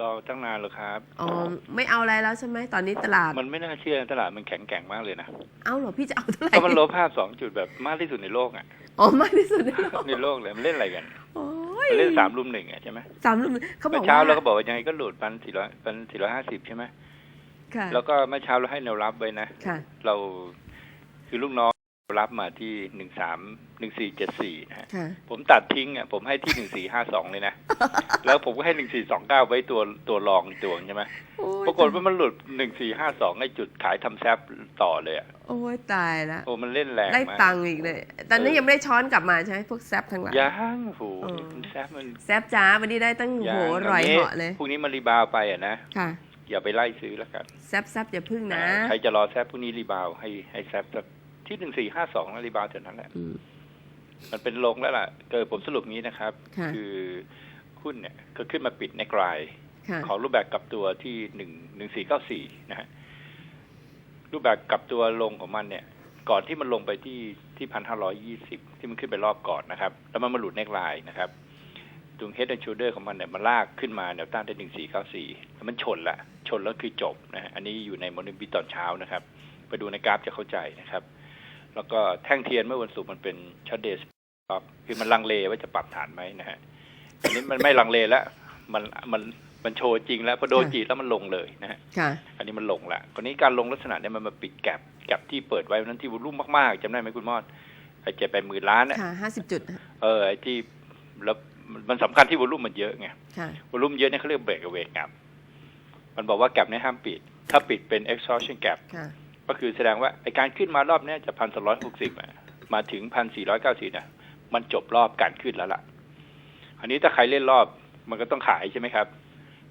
รอตั้งนานแล้วครับ อ๋อ ไม่เอาอะไรแล้วใช่ไหมตอนนี้ตลาด มันไม่น่าเชื่อตลาดมันแข็งแกร่งมากเลยนะ เอาเหรอพี่จะเอาเท่าไหร่ก็มันโลภาพสองจุดแบบมากที่สุดในโลกอะ อ๋อมากที่สุดในโลกในโลกเลยมันเล่นอะไรกันโอ้ยมันเล่นสามรุมหนึ่งอะใช่ไหมสามรุ่มเขาบเมื่ออกเช้าว่าเราก็บอกว่ายังไงก็หลุดพันสี่ร้อยพันสี่ร้อยห้าสิบใช่ไหมค่ะ แล้วก็เมื่อเช้าเราให้แนวรับไว้นะ ค่ะ เราคือลูกน้อง รับมาที่หนึ่งสามหนึ่งสี่เจ็ดสี่นะฮะค่ะผมตัดทิ้งอะผมให้ที่หนึ่งสี่ห้าสองเลยนะ แล้วผมก็ให้หนึ่งสี่สองเก้าไว้ตัวตัวรองอีกตัวใช่ไหมโอ้ยปรากฏว่ามันหลุดหนึ่งสี่ห้าสองไอ้จุดขายทำแซบต่อเลยอะโอ้ยตายละโอ้มันเล่นแรงได้มากตังค์อีกเลยตอนนี้ยังไม่ได้ช้อนกลับมาใช่ไหมพวกแซฟทั้งหลายยังโหเออมันแซบมันแซฟจ้าวันนี้ได้ตั้งโอ้โหยังร่อยนนี้เหาะเลยพรุ่งนี้มันรีบาวไปอะนะค่ะอย่าไปไล่ซื้อแล้วกันแซฟแซฟอย่าพึ่งนะ ใครจะรอแซบพรุ่งนี้รีบาวให้ให้แซบสัก ที่หนึ่งสี่ห้าสองรีบาวเท่านั้นแหละอืมมันเป็นลงแล้วล่ะเกิดผมสรุปงี้นะครับค่ะอหุ้นเนี่ยก็ขึ้นมาปิดในกลายค่ะของรูปแบบกลับตัวที่หนึ่งหนึ่งสี่เก้าสี่นะฮะรูปแบบกลับตัวลงของมันเนี่ย ก่อนที่มันลงไปที่ที่พันห้าร้อยี่สิบที่มันขึ้นไปรอบก่อนนะครับ แล้วมันมาหลุดเนกไลน์นะครับตรง head and shoulder ของมันเนี่ยมันลากขึ้นมาแนวต้านที่หนึ่งสี่เก้าสี่แล้วมันชนละชนแล้วคือจบนะฮะอันนี้อยู่ในมอนิบิตอนเช้านะครับ ไปดูในกราฟจะเข้าใจนะครับ แล้วก็แท่งเทียนเมื่อวันศุกร์มันเป็นช็อตเดย์ครับคือมันลังเลว่าจะปรับฐานไหมนะฮะอันนี้มันไม่ลังเลแล้ว มันมันมันโชว์จริงแล้วพอโดนจีบแล้วมันลงเลยนะฮะค่ะอันนี้มันลงละคราวนี้การลงลักษณะเนี้มันมาปิดแกลบแกลบที่เปิดไว้วันนั้นที่วอลุ่มมากๆจำได้ไหมคุณมอดไอ้เจ็ดแปดหมื่นล้านน่ะค่ะห้าสิบจุดนะเออไอ้ที่แล้วมันสำคัญที่วอลุ่มมันเยอะไงค่ะวอลุ่มเยอะเนี่ยเขาเรียกเบรกเวกแกลบมันบอกว่าแกลบเนี่ยห้ามปิด ถ้าปิดเป็น exhaustion gap ค่ะ ก็คือแสดงว่าไอการขึ้นมารอบเนี้ยจะพันสองร้อยหกสิบมาถึงพันสี่ร้อยเก้าสิบนะมันจบรอบการขึ้นแล้วล่ะ อันนี้ถ้าใครเล่นรอบมันก็ต้องขายใช่ไหมครับ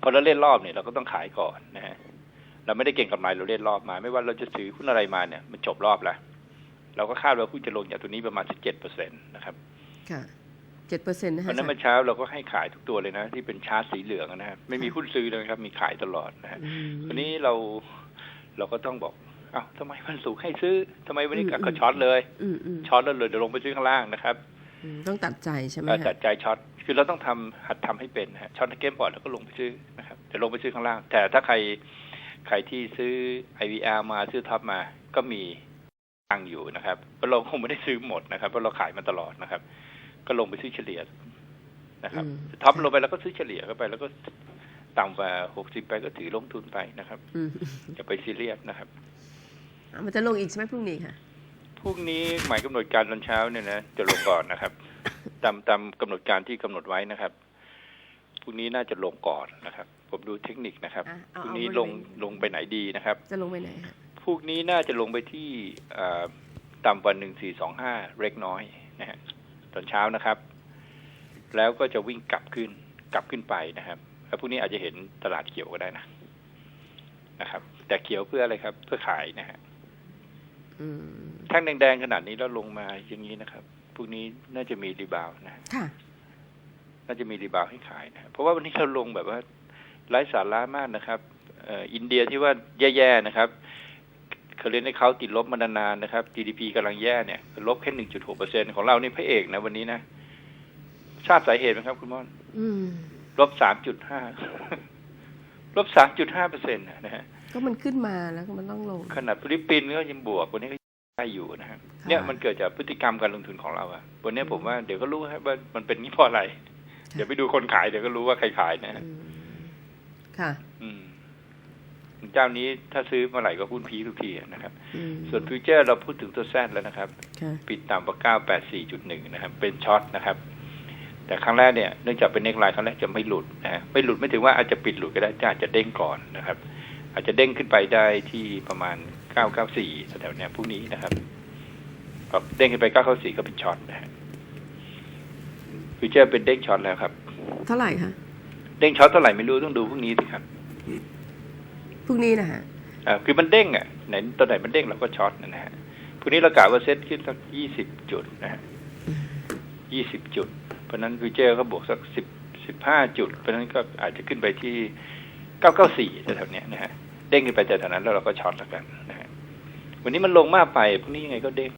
พอเราเล่นรอบเนี่ยเราก็ต้องขายก่อนนะฮะเราไม่ได้เก่งกำไรเราเล่นรอบมา ไม่ว่าเราจะถือหุ้นอะไรมาเนี่ยมันจบรอบแล้วเราก็คาดว่าหุ้นจะลงจากตัวนี้ประมาณสิบเจ็ดเปอร์เซ็นต์นะครับ ค่ะเจ็ดเปอร์เซ็นต์นะเพคะราะฉะนั้นเมื่อเช้าเราก็ให้ขายทุกตัวเลยนะ ที่เป็นชาร์ตสีเหลืองนะครับไม่มีหุ้นซื้อเลยนะครับ มีขายตลอดนะฮะอืมวันนี้เราเราก็ต้องบอก เอ้าทำไมวันศุกร์ให้ซื้อทำไมวันนี้อืมก็อืมช็อตเลยอืมอืมช็อตแล้วเลยเดี๋ยวลงไปซื้อข้างล่างนะครับอืมต้องตัดใจใช่ไหมเอ่อคะจัดใจช็อตคือเราต้องทำหัดทำให้เป็นนะฮะช็อตเกมพอร์ตแล้วก็ลงไปซื้อนะครับเดี๋ยวลงไปซื้อข้างล่าง แต่ถ้าใครใครที่ซื้อ IVR มาซื้อท็อปมา ก็มีตังค์อยู่นะครับเพราะเราคงไม่ได้ซื้อหมดนะครับเพราะเราขายมาตลอดนะครับ ก็ลงไปซื้อเฉลี่ยนะครับอืมท็อปลงไปแล้วก็ซื้อเฉลี่ยเข้าไปแล้วก็ต่ำกว่าหกสิบไปก็ถือลงทุนไปนะครับอืมอย่าไปซีเรียสนะครับอะ มันจะลงอีกใช่ไหมพรุ่งนี้ค่ะพรุ่งนี้หมายกำหนดการตอนเช้าเนี่ยนะจะลงก่อนนะครับ ตามตามกำหนดการที่กำหนดไว้นะครับพรุ่งนี้น่าจะลงก่อนนะครับ ผมดูเทคนิคนะครับอะเอาพรุ่งเอานี้บริเวณลงลงไปไหนดีนะครับ จะลงไปไหนคะพรุ่งนี้น่าจะลงไปที่อ่าต่ำกว่าหนึ่งสี่สองห้าเล็กน้อยนะฮะตอนเช้านะครับ แล้วก็จะวิ่งกลับขึ้นกลับขึ้นไปนะครับแล้วพรุ่งนี้อาจจะเห็นตลาดเขียวก็ได้นะนะครับ แต่เขียวเพื่ออะไรครับ เพื่อขายนะฮะอืมแท่งแดงๆขนาดนี้แล้วลงมาอย่างนี้นะครับพวกนี้น่าจะมีรีบาวด์นะค่ะน่าจะมีรีบาวด์ให้ขายนะเพราะว่าวันนี้เราลงแบบว่าไร้สาระมากนะครับเอ่ออินเดียที่ว่าแย่ๆนะครับเขาเรียนให้เขาติดลบมานานๆนะครับ GDP กำลังแย่เนี่ยลบแค่หนึ่งจุดหกเปอร์เซ็นของเรานี่พระเอกนะวันนี้นะทราบสาเหตุไหมครับ คุณม่อนอืมลบสามจุดห้าลบสามจุดห้าเปอร์เซ็นต์นะฮะ ก็มันขึ้นมาแล้วก็มันต้องลง ขนาดฟิลิปปินส์ก็ยังบวกวันนี้ก็ได้อยู่นะฮะค่ะเนี่ยมันเกิดจากพฤติกรรมการลงทุนของเราอะวันนี้ผมว่าเดี๋ยวก็รู้ครับว่ามันเป็นนี่เพราะอะไร เดี๋ยวไปดูคนขายเดี๋ยวก็รู้ว่าใครขายนะฮะอืมค่ะ อืมเจ้านี้ถ้าซื้อเมื่อไหร่ก็หุ้นพีทุกทีนะครับอืมส่วนฟิวเจอร์เราพูดถึงตัวแซดแล้วนะครับค่ะปิดต่ำกว่า984.1นะครับ เป็นช็อตนะครับ แต่ครั้งแรกเนี่ยเนื่องจากเป็นเน็กไลน์ครั้งแรกจะไม่หลุดนะฮะไม่หลุดไม่ถึงว่าอาจจะปิดหลุดก็ได้อาจจะเด้งก่อนนะครับ อาจจะเด้งขึ้นไปได้ที่ประมาณ 994แถวๆเนี้ยพรุ่งนี้นะครับพอเด้งขึ้นไป 994 ก็เป็นช็อตนะฮะฟิวเจอร์เป็นเด้งช็อตแล้วครับ เท่าไหร่คะเด้งช็อตเท่าไหร่ไม่รู้ต้องดูพรุ่งนี้สิครับพรุ่งนี้นะฮะอ่าคือมันเด้งอะไหนตัวไหนมันเด้งเราก็ช็อตนะฮะพรุ่งนี้เรากะว่าเซ็ตขึ้นสัก 20 จุดนะฮะ20 จุด เพราะฉะนั้นฟิวเจอร์ก็บวกสัก 10 15 จุด เพราะฉะนั้นก็อาจจะขึ้นไปที่ 994แถวๆเนี้ยนะฮะเด้งขึ้นไปจากแถวนั้นแล้วเราก็ช็อตแล้วกันนะฮะวันนี้มันลงมากไปพรุ่งนี้ยังไงก็เด้ง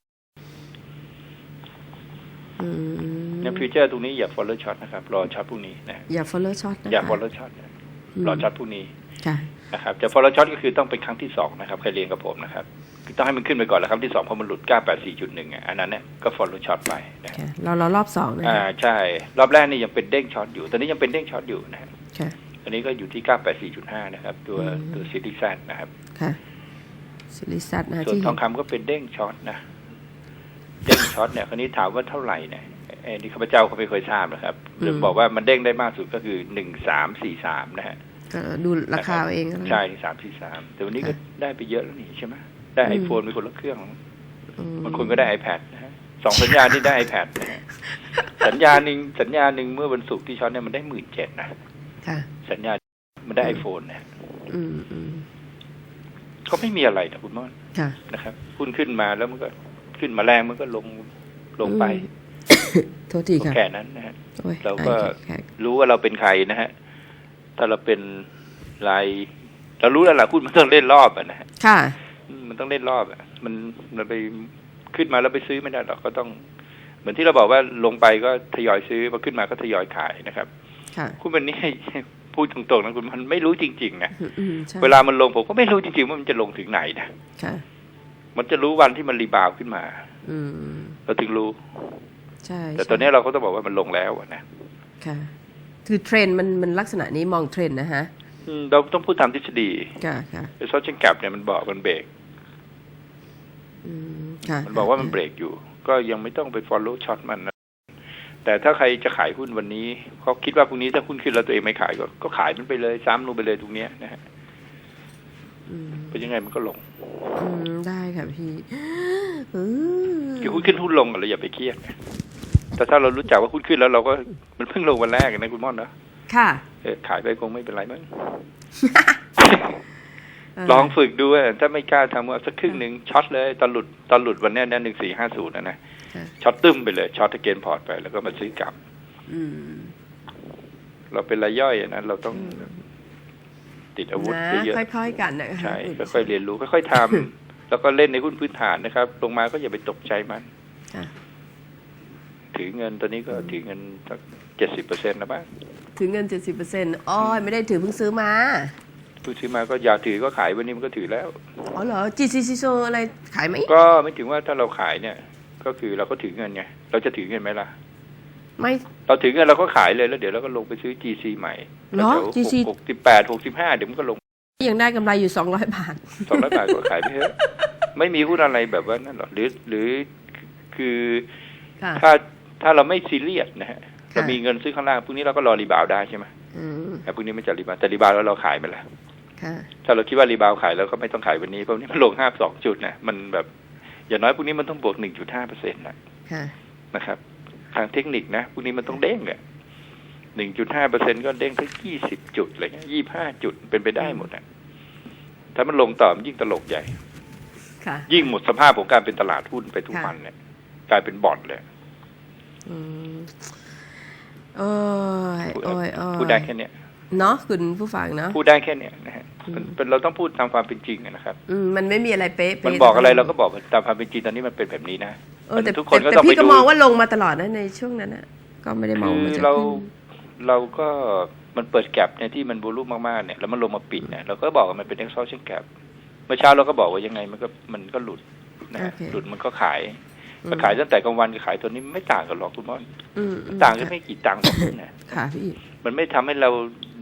อืมเนี่ยฟิวเจอร์ตรงนี้อย่า follow ช็อตนะครับรอช็อตพรุ่งนี้นะฮะอย่า follow short นะคะอย่า follow ช็อตนะอรอช็อตพรุ่งนี้ค่ะนะครับแต่พอเราช็อตก็คือต้องเป็นครั้งที่สองนะครับเคยเรียนกับผมนะครับคือต้องให้มันขึ้นไปก่อนแล้วครั้งที่สองพอมันหลุด 984.1อะอันนั้นเนี่ยก็ follow ช็อตไปนะค่ะเราเรารอบสองนะอ่าคะใช่ รอบแรกนี่ยังเป็นเด้งช็อตอยู่ ตอนนี้ยังเป็นเด้งช็อตอยู่นะครับค่ะ อันนี้ก็อยู่ที่ 984.5 นะครับ ตัวอืมตัวซิติแซนนะครับ ค่ะซิลิซัตนะส่วนที่ทองคำก็เป็นเด้งช็อตนะ เด้งช็อตเนี่ยคราวนี้ถามว่าเท่าไหร่เนี่ยเอ้นี่ข้าพเจ้าก็ไม่เคยทราบนะครับหรือบอกว่ามันเด้งได้มากสุดก็คือ 1343 นะฮะก็ดูราคาเอาเองก็แล้วกันใช่สามสี่สามแต่วันนี้ก็ค่ะได้ไปเยอะแล้วนี่ใช่ไหมได้อืมไอโฟนไปคนละเครื่องอืมบางคนก็ได้ iPad นะฮะสองสัญญาณนี่ได้ iPad นะฮะสัญญาณหนึ่งสัญญาณหนึ่งเมื่อวันศุกร์ที่ช็อตเนี่ยมันได้หมื่นเจ็ดนะค่ะ สัญญาณมันได้ไอโฟนนะฮะอืมอืมก็ไม่มีอะไรนะคุณม่อนค่ะนะครับหุ้นขึ้นมาแล้วมันก็ขึ้นมาแรงมันก็ลงลงไปอืมโทษทีก็ค่ะแค่นั้นนะฮะโอ้ยเราก็ไอ้แขกรู้ว่าเราเป็นใครนะฮะถ้าเราเป็นรายเรารู้แล้วล่ะหุ้นมันต้องเล่นรอบอะนะฮะค่ะอืมมันต้องเล่นรอบอะมันมันไปขึ้นมาแล้วไปซื้อไม่ได้หรอกก็ต้อง เหมือนที่เราบอกว่าลงไปก็ทยอยซื้อพอขึ้นมาก็ทยอยขายนะครับ ค่ะคุณวันนี้พูดตรงๆนะคุณมันไม่รู้จริงๆนะอืมอืมใช่เวลามันลงผมก็ไม่รู้จริงๆว่ามันจะลงถึงไหนนะค่ะมันจะรู้วันที่มันรีบาวด์ขึ้นมา อืมเราถึงรู้ใช่แต่ใช่ตอนนี้เราก็ต้องบอกว่ามันลงแล้วอะนะค่ะ คือเทรนด์มันมันลักษณะนี้มองเทรนด์นะฮะอืมเราต้องพูดตามทฤษฎีค่ะค่ะไอ้โซเชียลแกปเนี่ยมันบอกมันเบรกอืมค่ะมันบอกว่ามันเบรกอยู่ ก็ยังไม่ต้องไป follow ช็อตมันนะ แต่ถ้าใครจะขายหุ้นวันนี้เขาคิดว่าพรุ่งนี้ถ้าหุ้นขึ้นแล้วตัวเองไม่ขายก็ก็ขายมันไปเลย ซ้ำลงไปเลยตรงเนี้ยนะฮะอืมเป็นยังไงมันก็ลงอืมได้ค่ะพี่เออคือหุ้นขึ้นหุ้นลงอะเราอย่าไปเครียดนะแต่ถ้าเรารู้จักว่าหุ้นขึ้นแล้วเราก็มันเพิ่งลงวันแรกนะคุณม่อนนะค่ะ เออขายไปคงไม่เป็นไรมั้งเลองฝึกดูอะถ้าไม่กล้าทำว่าสักครึ่งหนึ่งช็อตเลยตอนหลุดตอนหลุดวันเนี้ยหนึ่งสี่ห้าศูนย์นะนะค่ะช็อตตึ้มไปเลยช็อตเกนพอร์ตไปแล้วก็มาซื้อกลับอืมเราเป็นรายย่อยอะนะเราต้องติดอาวุธนะเยอะค่อยๆกันนะคะๆใช่ค่อยๆเรียนรู้ค่อยๆทำแล้วก็เล่นในหุ้นพื้นฐานนะครับ ลงมาก็อย่าไปตกใจมันค่ะถือเงินตอนนี้ก็ถือเงินสักเจ็ดสิบเปอร์เซ็นต์นะบ้างถือเงินเจ็ดสิบเปอร์เซ็นต์อ้อยไม่ได้ถือเพิ่งซื้อมา เพิ่งซื้อมาก็อยากถือก็ขายวันนี้มันก็ถือแล้ว อ๋อเหรอ GCC อะไรขายไหมก็ไม่ถึงว่าถ้าเราขายเนี่ย ก็คือเราก็ถือเงินไงเราจะถือเงินไหมล่ะ ไม่ เราถือเงินเราก็ขายเลยแล้วเดี๋ยวเราก็ลงไปซื้อ GC ใหม่เหรอ GC หกสิบแปดหกสิบห้าเดี๋ยวมันก็ลงยังได้กำไรอยู่สองร้อยบาท สองร้อยบาทก็ขายไปเถอะไม่มีหุ้นอะไรแบบว่านั่นหรอกหรือหรือคือค่ะ ถ้าถ้าเราไม่ซีเรียสนะฮะค่ะเรามีเงินซื้อข้างล่างพรุ่งนี้เราก็รอรีบาวด์ได้ใช่ไหม อืม แต่พรุ่งนี้ไม่จะรีบาวด์แต่รีบาวด์แล้วเราขายไปแล้วค่ะ ถ้าเราคิดว่ารีบาวด์ขายแล้วก็ไม่ต้องขายวันนี้เพราะวันนี้มันลงห้าสองจุดนะมันแบบ อย่างน้อยพรุ่งนี้มันต้องบวกหนึ่งจุดห้าเปอร์เซ็นต์นะค่ะนะครับ ทางเทคนิคนะพรุ่งนี้มันต้องเด้งอะหนึ่งจุดห้าเปอร์เซ็นก็เด้งสักยี่สิบจุดอะไรเงี้ยยี่ห้าจุดเป็นไปได้หมดนะถ้ามันลงต่อมันยิ่งตลกใหญ่ค่ะยิ่งหมดสภาพของการเป็นตลาดหุ้นไปทุกค่ะวันเนี่ย กลายเป็นบ่อนเลยอืมโอ้ยโอ้ยโอ้ยพูดได้แค่เนี้ยเนาะคุณผู้ฟังเนาะพูดได้แค่เนี้ยนะฮะอืมมัน เป็นเราต้องพูดตามความเป็นจริงอะนะครับ อืมมันไม่มีอะไรเป๊ะๆมันบอกอะไรเราก็บอกตามความเป็นจริงตอนนี้มันเป็นแบบนี้นะเออแต่ทุกคนก็แต่ต้องพี่ไปก็ดูมองว่าลงมาตลอดนะในช่วงนั้นน่ะ ก็ไม่ได้มองคืมาอจากเราเราก็มันเปิดแกลบเนี่ยที่มันบูรุมากๆเนี่ยแล้วมันลงมาปิดเนี่ยเราก็บอกว่ามันเป็น exhaustion gap เมื่อเช้าเราก็บอกว่ายังไงมันก็มันก็หลุดนะฮะโอเคหลุดมันก็ขายอืมก็ขายตั้งแต่กลางวันกับขายตัวนี้ไม่ต่างกันหรอกคุณม่อนอืมอืมต่างกันไม่กี่ตังค์หรอกนะค่ะพี่ มันไม่ทำให้เรา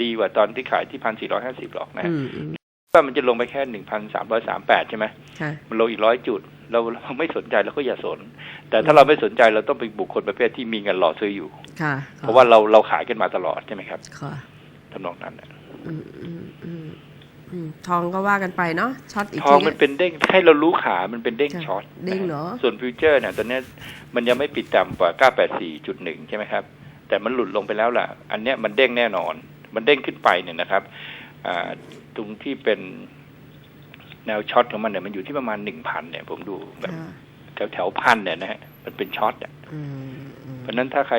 ดีกว่าตอนที่ขายที่พันสี่ร้อยห้าสิบหรอกนะอืมอืมว่ามันจะลงไปแค่หนึ่งพันสามร้อยสามแปดใช่ไหมค่ะมันลงอีกร้อยจุด เราเราไม่สนใจเราก็อย่าสน แต่ถ้าเราไม่สนใจเราต้องเป็นบุคคลประเภทที่มีเงินหล่อซื้ออยู่ค่ะเพราะว่าเราเราขายกันมาตลอดใช่ไหมครับค่ะทำนองนั้นน่ะอืมอืมอืมอืมทองก็ว่ากันไปเนาะช็อตอีกทองทีมันเป็นเด้งให้เรารู้ขา มันเป็นเด้งค่ะช็อตเด้งเหรอส่วนฟิวเจอร์เนี่ยตอนเนี้ยมันยังไม่ปิดต่ำกว่า 984.1 ใช่ไหมครับ แต่มันหลุดลงไปแล้วล่ะ อันเนี้ยมันเด้งแน่นอน มันเด้งขึ้นไปเนี่ยนะครับอ่าตรงที่เป็นแนวช็อตของมันเนี่ยมันอยู่ที่ประมาณ1,000เนี่ย ผมดูแบบค่ะแถวแถวพันเนี่ยนะฮะมันเป็นช็อตอะอืมอืมเพราะฉะนั้นถ้าใคร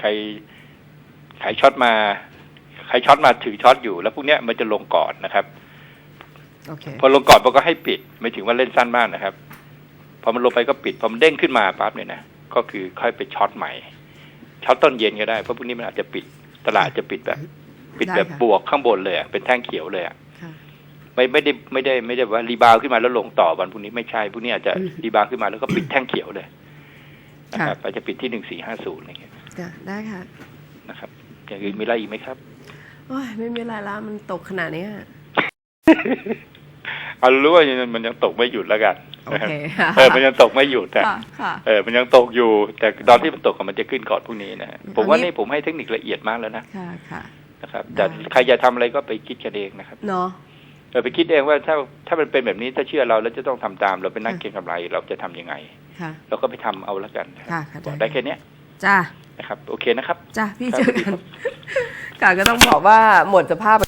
ใครขายช็อตมาใครช็อตมาถือช็อตอยู่ แล้วพวกเนี้ยมันจะลงก่อนนะครับโอเคพอลงก่อนมันก็ให้ปิด ไม่ถึงว่าเล่นสั้นมากนะครับ พอมันลงไปก็ปิด พอมันเด้งขึ้นมาปั๊บเนี่ยนะก็คือค่อยไปช็อตใหม่ ช็อตตอนเย็นก็ได้เพราะพวกนี้มันอาจจะปิดตลาดจะปิดแบบ ปิดได้แบบค่ะบวกข้างบนเลยอะเป็นแท่งเขียวเลยอะค่ะไม่ไม่ได้ไม่ได้ไม่ได้ว่ารีบาวด์ขึ้นมาแล้วลงต่อวันพรุ่งนี้ไม่ใช่พรุ่งนี้อาจจะอืมรีบาวด์ขึ้นมาแล้วก็ปิดแท่งเขียวเลยนะครับค่ะอาจจะปิดที่หนึ่งสี่ห้าศูนย์อะไรเงี้ยค่ะได้ค่ะนะครับอย่างอื่นมีอะไรอีกไหมครับโอ้ยไม่มีอะไรละมันตกขนาดเนี้ยเอารู้ว่ามันยังตกไม่หยุดแล้วกัน โอนะครับเคเออมันยังตกไม่หยุดแต่ค่ะค่ะเออมันยังตกอยู่ แต่ตอนที่มันตกอะมันจะขึ้นก่อนพรุ่งนี้นะฮะผมว่าอันนี้นี่ผมให้เทคนิคละเอียดมากแล้วนะค่ะค่ะนะครับได้แต่ใครจะทำอะไรก็ไปคิดกันเองนะครับเนาะเออไปคิดเองว่าถ้าถ้ามันเป็นแบบนี้ถ้าเชื่อเราแล้วจะต้องทำตาม เราเป็นนักค่ะเก็งกำไรเราจะทำยังไงค่ะเราก็ไปทำเอาแล้วกันนะครับค่ะค่ะบอกได้แค่เนี้ยจ้านะครับ โอเคนะครับ จ้าพี่ครับเจอกันค่ะก็ต้องบอกว่าหมดสภาพ